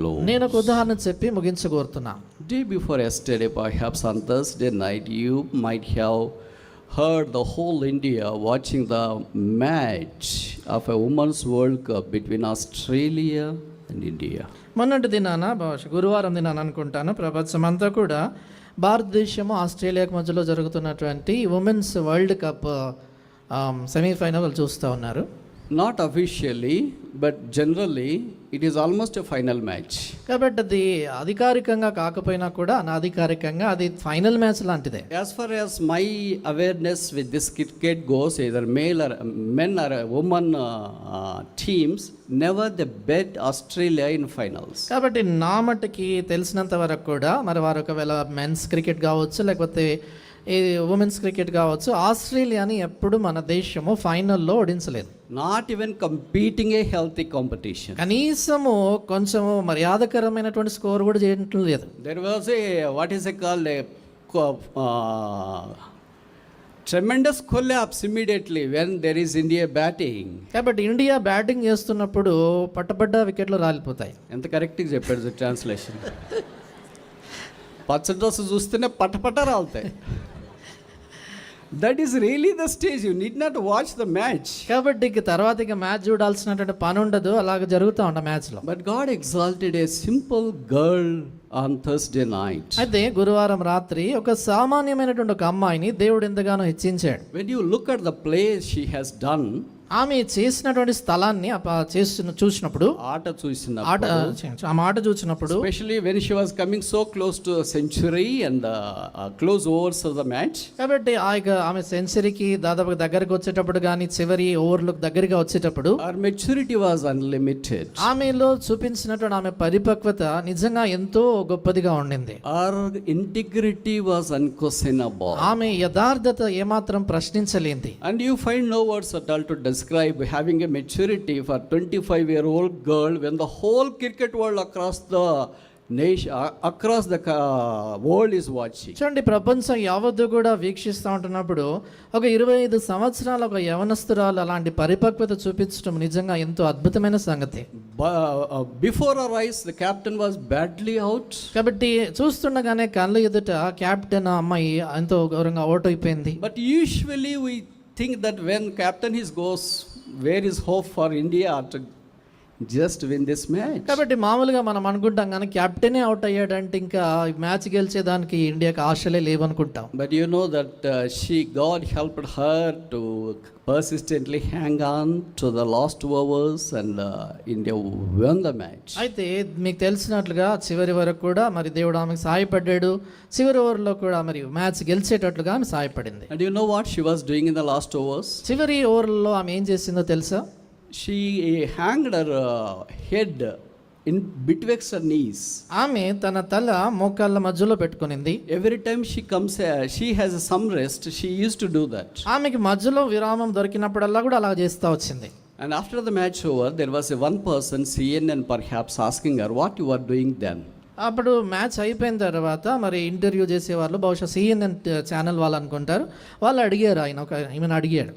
క్లో నేను ఒక ఉదాహరణ చెప్పి ముగించగోరుతున్నాను day before yesterday perhaps on Thursday night you might have heard the whole India watching the match of a women's world cup between Australia and India మొన్నటి దినాన భాష గురువారం దినాన అనుకుంటాను ప్రపంచం అంతా కూడా భారతదేశము ఆస్ట్రేలియాకు మధ్యలో జరుగుతున్నటువంటి ఉమెన్స్ వరల్డ్ కప్ సెమీఫైనల్ చూస్తూ ఉన్నారు. Not officially but generally it is almost a final match కాబట్టి అది అధికారికంగా కాకపోయినా కూడా అనధికారికంగా అది ఫైనల్ మ్యాచ్ లాంటిదే. As far as my awareness with this cricket goes either male or men or women teams never the beat Australia in finals కాబట్టి నా మట్టుకి తెలిసినంత వరకు కూడా మరి వారు ఒకవేళ మెన్స్ క్రికెట్ కావచ్చు లేకపోతే ఈ ఉమెన్స్ క్రికెట్ కావచ్చు ఆస్ట్రేలియాని ఎప్పుడు మన దేశము ఫైనల్లో ఓడించలేదు. Not even competing a healthy competition. కనీసము కొంచెము మర్యాదకరమైనటువంటి స్కోర్ కూడా చేయటం లేదు There was a what is it called a co- uh, tremendous collapse immediately when there is India batting. కాబట్టి ఇండియా బ్యాటింగ్ చేస్తున్నప్పుడు పట్టబడ్డ వికెట్లు రాలిపోతాయి ఎంత కరెక్ట్గా చెప్పాడు ట్రాన్స్లేషన్ పచ్చ డ్రెస్ చూస్తేనే పటపట రాలుతాయి that is really the stage you need not watch the match కాబట్టి ఇక తర్వాత ఇక మ్యాచ్ చూడాల్సినటువంటి పని ఉండదు అలాగ జరుగుతూ ఉంటా మ్యాచ్లో but God exalted a simple girl on Thursday night అయితే గురువారం రాత్రి ఒక సామాన్యమైనటువంటి ఒక అమ్మాయిని దేవుడు ఎంతగానో హెచ్చించాడు. When you look at the place she has done ఆమె చేసినటువంటి స్థలాన్ని చేస్తున్న చూసినప్పుడు ఆట చూసిన ఆట ఆమె ఆట చూసినప్పుడు specially when she coming so close to century and close overs the match కాబట్టి ఆ యొక్క ఆమె సెంచురీకి దాదాపు దగ్గరకు వచ్చేటప్పుడు కానీ చివరి ఓవర్లకు దగ్గరగా వచ్చేటప్పుడు ఆర్ మెచ్యూరిటీ వాజ్ అన్లిమిటెడ్ ఆమెలో చూపించినటువంటి ఆమె పరిపక్వత నిజంగా ఎంతో గొప్పదిగా ఉండింది. ఆర్ ఇంటిగ్రిటీ వాజ్ అన్కోసినబుల్ ఆమె యథార్థత ఏమాత్రం ప్రశ్నించలేంది and you find no words at all to does describe having a maturity for 25 year old girl when the whole cricket world across the nation uh, across the uh, world is watching చూడండి ప్రపంచం యావత్తు కూడా వీక్షిస్తూ ఉంటున్నప్పుడు ఒక ఇరవై ఐదు సంవత్సరాల ఒక యవనస్తురాలు అలాంటి పరిపక్వత చూపించడం నిజంగా ఎంతో అద్భుతమైన సంగతి uh, before our eyes the captain was badly out కాబట్టి చూస్తుండగానే కళ్ళ ఎదుట కెప్టెన్ ఆ అమ్మాయి ఎంతో ఘోరంగా అవుట్ అయిపోయింది But usually we think that when captain is goes, where is hope for India to just win this match కాబట్టి మామూలుగా మనం అనుకుంటాం కానీ క్యాప్టెనే అవుట్ అయ్యాడంటే ఇంకా మ్యాచ్ గెలిచే దానికి ఇండియాకి ఆశలే లేవనుకుంటాం. But you know that she God help her to persistently hang on to the last overs and India won the match అయితే మీకు తెలిసినట్లుగా చివరి వరకు కూడా మరి దేవుడు ఆమెకు సహాయపడ్డాడు. చివరి ఓవర్లో కూడా మరి మ్యాచ్ గెలిచేటట్లుగా ఆమె సాయపడింది and you know what she was doing in the last overs చివరి ఓవర్లో ఆమె ఏం చేసిందో తెలుసా? She hanged her uh, head in betwixt her knees. ఆమె తన తల మోకాళ్ళ మధ్యలో పెట్టుకునింది Every time she comes, uh, she has some rest. She used to do that. ఆమెకి మధ్యలో విరామం దొరికినప్పుడల్లా కూడా అలా చేస్తూ వచ్చింది And after the match over, there was a one person, CNN perhaps, asking her, What you are doing then? అప్పుడు match అయిపోయిన తర్వాత మరి ఇంటర్వ్యూ చేసేవాళ్ళు బహుశా సిఎన్ఎన్ ఛానల్ వాళ్ళు అనుకుంటారు వాళ్ళు అడిగారు ఆయన ఒక ఈమెను అడిగాడు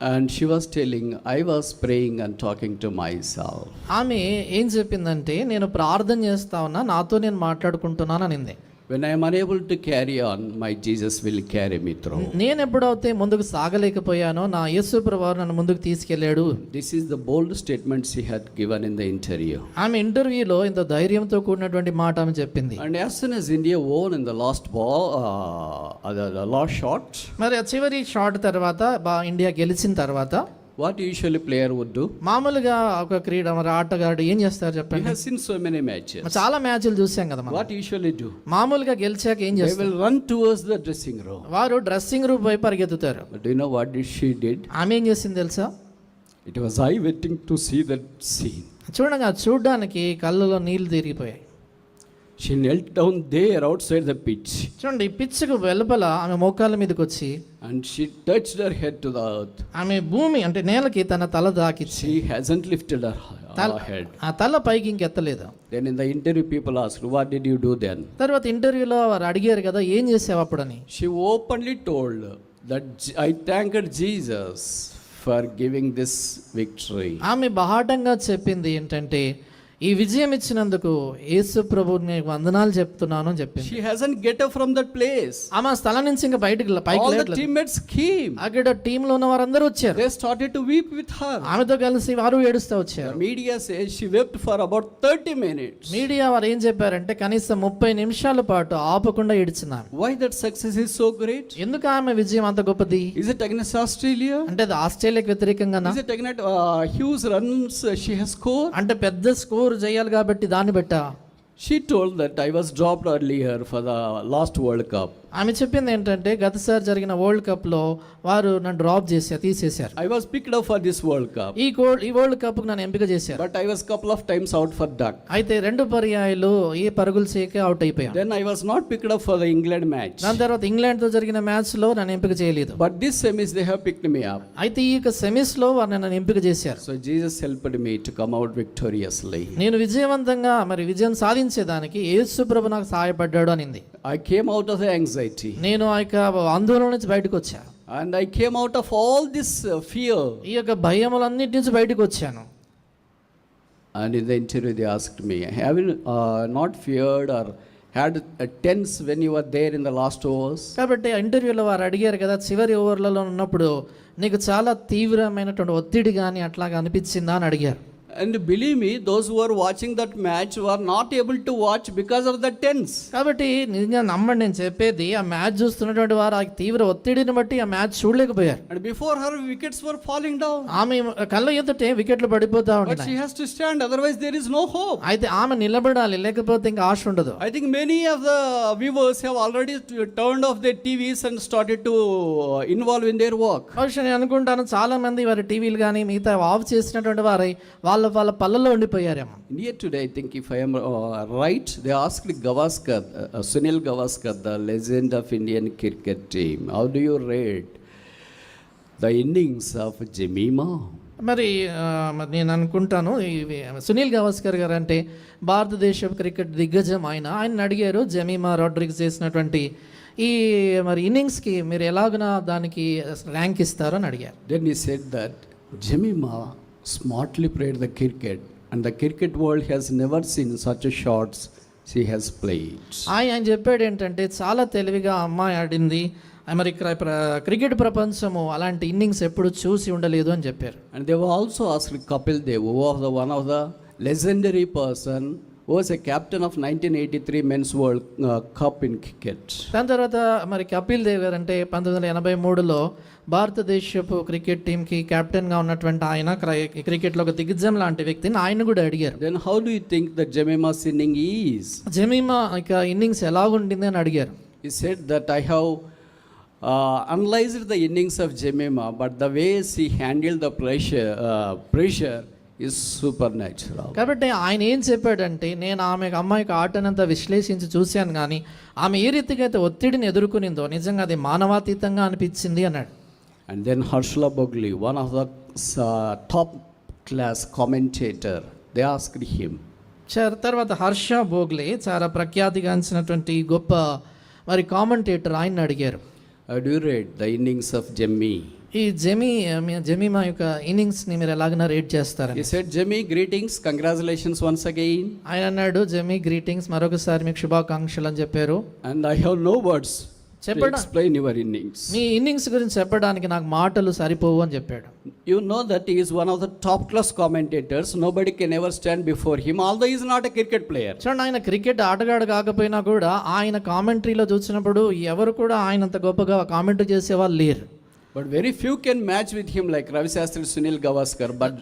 and she was telling I was praying and talking to myself ఆమె ఏం చెప్పిందంటే నేను ప్రార్థన చేస్తా ఉన్నా నాతో నేను మాట్లాడుకుంటున్నాను అనింది. When I am unable to carry on, my Jesus will carry me through. నేను ఎప్పుడైతే ముందుకు సాగలేకపోయానో నా యేసు ప్రభువారు నన్ను ముందుకు తీసుకెళ్ళాడు This is the bold statement she had given in the interview. ఆమె ఇంటర్వ్యూలో ఇంత ధైర్యంతో కూడినటువంటి మాట ఆమె చెప్పింది And as soon as India won in the last ball, uh, the, the last shot, మరి చివరి షాట్ తర్వాత ఇండియా గెలిచిన తర్వాత వాట్ యూజువల్లీ ప్లేయర్ వద్దు మామూలుగా ఒక క్రీడ మరి ఆటగాడు ఏం చేస్తారు చెప్పండి? సిన్ సో మ్యాచ్ చాలా మ్యాచ్లు చూసాం కదా వాట్ యూజువల్లీ డూ మామూలుగా గెలిచాక ఏం చేస్తారు? Run towards the dressing room వారు డ్రెస్సింగ్ రూమ్ వైపు పరిగెత్తుతారు. డి వాట్ డి షీ ఆమె ఏం చేసింది తెలుసా? It was I wetting to see that scene చూడండి చూడడానికి కళ్ళలో నీళ్ళు తిరిగిపోయాయి. She knelt down there outside the pitch చూడండి ఈ పిచ్కు వెలుపల ఆమె మోకాల మీదకి వచ్చి and she touch their head to the ఆమె భూమి అంటే నేలకి తన తల దాకి she hasn't lifted her head ఆ తల పైకి ఇంక ఎత్తలేదు the interview people ask what did you do then తర్వాత ఇంటర్వ్యూలో వారు అడిగారు కదా ఏం చేసావు అప్పుడని? Openly told that I thank Jesus for giving this victory ఆమె బహాటంగా చెప్పింది ఏంటంటే ఈ విజయం ఇచ్చినందుకు యేసు ప్రభువుకి వందనాలు చెప్తున్నాను అని చెప్పింది. She hasn't get up from that place ఆమె స్థలం నుంచి ఇంకా బయటికి పైకి లేదు ఆల్ టీమ్మేట్స్ కేమ్ అక్కడ టీమ్లో ఉన్న వారందరూ వచ్చారు. They started to weep with her ఆమెతో కలిసి వారు ఏడుస్తా వచ్చారు. Media says she wept for about 30 minutes media వారు ఏం చెప్పారంటే కనీసం 30 నిమిషాల పాటు ఆపకుండా ఏడుస్తున్నారు why that success is so great ఎందుకు ఆమె విజయం అంత గొప్పది? ఇస్ ఇట్ అగైన్స్ట్ ఆస్ట్రేలియా అంటే ఆస్ట్రేలియా ఆస్ట్రేలియాకి వ్యతిరేకంగానా? Is it against huge runs she has score అంటే పెద్ద స్కోర్ చేయాలి కాబట్టి దాన్ని బట్టా She told that I was dropped earlier for the last World Cup. ఆమె చెప్పింది ఏంటంటే గతసారి జరిగిన వరల్డ్ కప్లో వారు నన్ను డ్రాప్ చేశారు తీసేశారు. I was picked up for this world cup ఈ ఈ వరల్డ్ కప్ నన్ను ఎంపిక చేశారు. But I was couple of times out for that అయితే రెండు పర్యాయాలు ఈ పరుగులు చేయకే అవుట్ అయిపోయాను. Then I was not picked up for the England match నా తర్వాత ఇంగ్లాండ్తో జరిగిన మ్యాచ్లో నన్ను ఎంపిక చేయలేదు. But this semis they have picked me up అయితే ఈ యొక్క సెమీస్లో వారు నన్ను ఎంపిక చేశారు. So Jesus helped me to come out victoriously నేను విజయవంతంగా మరి విజయం సాధించేదానికి యేసు ప్రభు నాకు సహాయపడ్డాడు అనింది. I came out of the anxiety anxiety నేను ఆ యొక్క ఆందోళన నుంచి బయటకు వచ్చా and I came out of all this uh, fear. ఈ యొక్క భయములన్నిటి నుంచి బయటకు వచ్చాను And in the interview, they asked me, Have you uh, not feared or had a tense when you were there in the last overs? కాబట్టి ఇంటర్వ్యూలో వారు అడిగారు కదా చివరి ఓవర్లలో ఉన్నప్పుడు నీకు చాలా తీవ్రమైనటువంటి ఒత్తిడి కానీ అట్లాగా అనిపించిందా అని అడిగారు and believe me those are watching that match are not able to watch because of that tense కాబట్టి నిజంగా నమ్మండి నేను చెప్పేది ఆ మ్యాచ్ చూస్తున్నటువంటి వారు ఆ తీవ్ర ఒత్తిడిని బట్టి ఆ match చూడలేకపోయారు. And before her wickets for falling down ఆమె కళ్ళ ఎదుటే వికెట్లు పడిపోతా ఉంటాయి she has to stand otherwise there is no hope అయితే ఆమె నిలబడాలి లేకపోతే ఇంకా ఆశ ఉండదు. I think many of the viewers have already turn off the TVs and started to involve in their work అవసరం అనుకుంటాను చాలా మంది వారి టీవీలు కానీ మిగతా ఆఫ్ చేసినటువంటి వారి వాళ్ళ వాళ్ళ వాళ్ళ పల్లెల్లో ఉండిపోయారేమో. Near today I think if I'm right they ask Gavaskar Sunil Gavaskar the legend of Indian cricket team how do you rate the innings of Jemimah మరి నేను అనుకుంటాను సునీల్ గవాస్కర్ గారు అంటే భారతదేశ క్రికెట్ దిగ్గజం ఆయన. ఆయన అడిగారు జమీమా రాడ్రిగ్స్ చేసినటువంటి ఈ మరి ఇన్నింగ్స్కి మీరు ఎలాగన దానికి ర్యాంక్ ఇస్తారని అడిగారు. Then you said that Jemimah smartly played the cricket, and the cricket world has never seen such a shots she has played. ఆయన చెప్పాడు ఏంటంటే చాలా తెలివిగా అమ్మాయి ఆడింది మరి క్రికెట్ ప్రపంచము అలాంటి ఇన్నింగ్స్ ఎప్పుడు చూసి ఉండలేదు అని చెప్పారు And they were also asked Kapil Dev, who was the one of the was a captain of nineteen eighty three men's world cup in cricket దాని తర్వాత మరి కపిల్ దేవ్ గారు అంటే పంతొమ్మిది వందల ఎనభై మూడులో భారతదేశపు క్రికెట్ టీంకి క్యాప్టెన్గా ఉన్నటువంటి ఆయన క్రికెట్లో ఒక దిగ్జం లాంటి వ్యక్తిని ఆయన కూడా అడిగారు. Then how do you think the Jemimah's inning is Jemimah ఇక ఇన్నింగ్స్ ఎలాగుంటుంది అని అడిగారు. He said that I how analysed the innings of Jemimah but the ways he handle the pressure pressure pressure is supernatural. కాబట్టి ఆయన ఏం చెప్పాడంటే నేను ఆమె అమ్మాయికి ఆటనంతా విశ్లేషించి చూశాను కానీ ఆమె ఏ రీతిగా అయితే ఒత్తిడిని ఎదుర్కొనిందో నిజంగా అది మానవాతీతంగా అనిపించింది అన్నాడు Harshla Bogli, one of the uh, top class commentator, they asked him, చ- తర్వాత హర్ష బోగ్లే చాలా ప్రఖ్యాతిగాంచినటువంటి గొప్ప మరి కామెంటేటర్ ఆయన అడిగారు you rate the innings of Jemmy? ఈ జెమీ జెమీ మా యొక్క ఇన్నింగ్స్ని మీరు ఎలాగైనా రేట్ చేస్తారు said Jemi greetings congratulations once again ఆయన అన్నాడు జెమీ గ్రీటింగ్స్ మరొకసారి మీకు శుభాకాంక్షలు అని చెప్పారు. And I have no words చెప్పడం ఎక్స్ప్లెయిన్ యువర్ ఇన్నింగ్స్ మీ ఇన్నింగ్స్ గురించి చెప్పడానికి నాకు మాటలు సరిపోవు అని చెప్పాడు. You know that is one of the top class commentators nobody can ever stand before him although is not a cricket player చూడండి ఆయన క్రికెట్ ఆటగాడు కాకపోయినా కూడా ఆయన కామెంటరీలో చూసినప్పుడు ఎవరు కూడా ఆయన అంత గొప్పగా కామెంట్ చేసేవాళ్ళు లేరు. But very few can match with him like Ravi Shastri Sunil Gavaskar but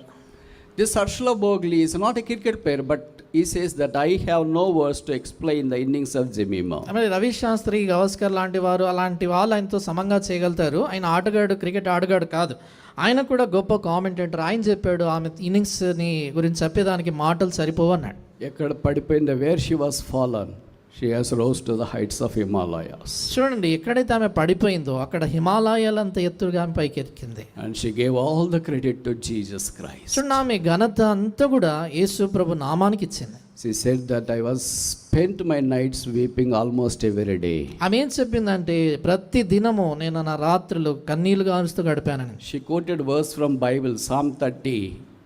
this Harsha Bhogle is not a cricket player but he says that I have no words to explain the innings of Jemimah Ravi Ravi Shastri Gavaskar లాంటి వారు అలాంటి వాళ్ళు ఆయనతో సమంగా చేయగలుగుతారు. ఆయన ఆటగాడు cricket ఆటగాడు కాదు. ఆయన కూడా గొప్ప కామెంటేటర్ ఆయన చెప్పాడు ఆమె ఇన్నింగ్స్ని గురించి చెప్పేదానికి మాటలు సరిపోవన్నాడు. ఎక్కడ పడిపోయిందో? Where she was fall she has rose to the heights of Himalayas చూడండి ఎక్కడైతే ఆమె పడిపోయిందో అక్కడ హిమాలయాలంత ఎత్తుగా ఆమె పైకి ఎక్కింది. And she gave all the credit to Jesus Christ చూడండి ఆమె ఘనత అంతా కూడా యేసు ప్రభు నామానికి ఇచ్చింది. She said that I was spent my nights weeping almost every day ఆమె ఏం చెప్పిందంటే ప్రతి దినము నేను నా రాత్రులు కన్నీళ్ళు కారుస్తూ గడిపానని. She quoted verse from Bible, Psalm 30,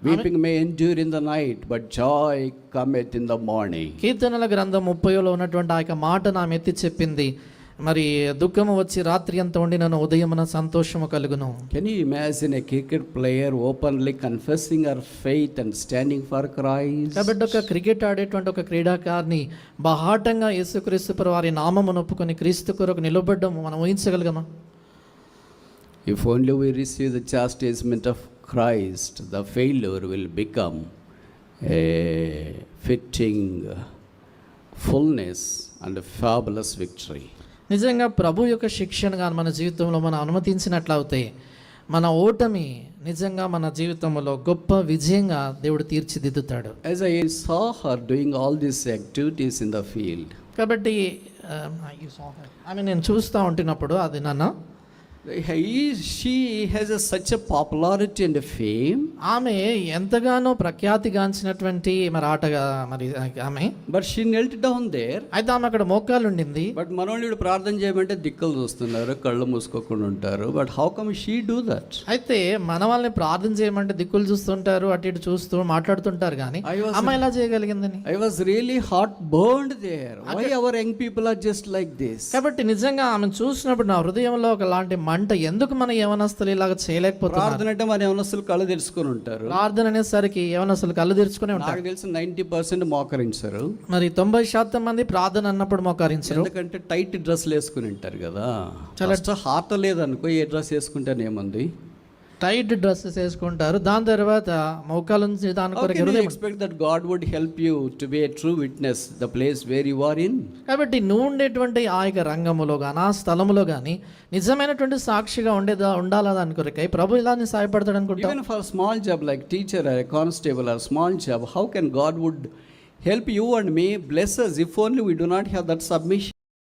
weeping may endure in the night but joy cometh in the morning కీర్తనల గ్రంథం ముప్పైలో ఉన్నటువంటి ఆ యొక్క మాట నా ఎత్తి చెప్పింది. మరి దుఃఖము వచ్చి రాత్రి అంతా ఉండి నన్ను ఉదయమున సంతోషము కలుగును. Can you imagine a cricket player openly confessing our faith and standing for Christ కాబట్టి ఒక క్రికెట్ ఆడేటువంటి ఒక క్రీడాకారిని బహాటంగా యేసు క్రీస్తు వారి క్రీస్తు కొరకు నిలబడ్డము మనం ఊహించగలగమా? If only we receive the chastisement of Christ, the failure will become a fitting fullness and a fabulous victory. నిజంగా ప్రభు యొక్క శిక్షణ మన జీవితంలో మనం అనుమతించినట్లయితే మన ఓటమి నిజంగా మన జీవితంలో గొప్ప విజయంగా దేవుడు తీర్చిదిద్దుతాడు As I saw her doing all these activities in the field, కాబట్టి ఆమె నేను చూస్తూ ఉంటున్నప్పుడు అది నాన్న has a, such a popularity and a fame, ఆమె ఎంతగానో ప్రఖ్యాతిగాంచినటువంటి మరి ఆటగా మరి ఆమె. But she knelt down there. అయితే ఆమె అక్కడ మోకాలు ఉండింది. బట్ మనోళ్ళు ప్రార్థన చేయమంటే దిక్కులు చూస్తున్నారు కళ్ళు మూసుకోకుండా ఉంటారు. But how come she do that అయితే మన వాళ్ళని ప్రార్థన చేయమంటే దిక్కులు చూస్తుంటారు అటు ఇటు చూస్తూ మాట్లాడుతుంటారు కానీ అమ్మ ఎలా చేయగలిగిందని? I was really heart burned there why our young people are just like this కాబట్టి నిజంగా ఆమె చూసినప్పుడు నా హృదయంలో ఒకలాంటి మంట ఎందుకు మన యవనస్తులు ఇలాగ చేయలేకపోతున్నారు? ప్రార్థన అంటే మన ఏమనస్తులు కళ్ళు తెరుచుకొని ఉంటారు. ప్రార్థన అనేసరికి యవనస్తులు కళ్ళు తెరుచుకునే ఉంటారు. నాకు తెలిసి నైంటీ పర్సెంట్ మోకరించారు. మరి తొంభై శాతం మంది ప్రార్థన అన్నప్పుడు మోకరించరు. ఎందుకంటే టైట్ డ్రెస్లు వేసుకుని ఉంటారు కదా. ఫస్ట్ హార్ట్ లేదనుకో ఏ డ్రెస్ వేసుకుంటేనేముంది? టైట్ డ్రెస్సెస్ వేసుకుంటారు. దాని తర్వాత మోకాల నుంచి దాని కొరకు హృదయం expect that God would help you to be a true witness the place where you are in కాబట్టి నువ్వు ఉండేటువంటి ఆ యొక్క రంగములో కానీ ఆ స్థలములో కానీ నిజమైనటువంటి సాక్షిగా ఉండేదా ఉండాలా దాని కొరకై ప్రభు ఇలా నీ సహాయపడతాడు అనుకుంటా small job like teacher or a constable or small job, how can God would help you and me, bless us if only we do not have that submission?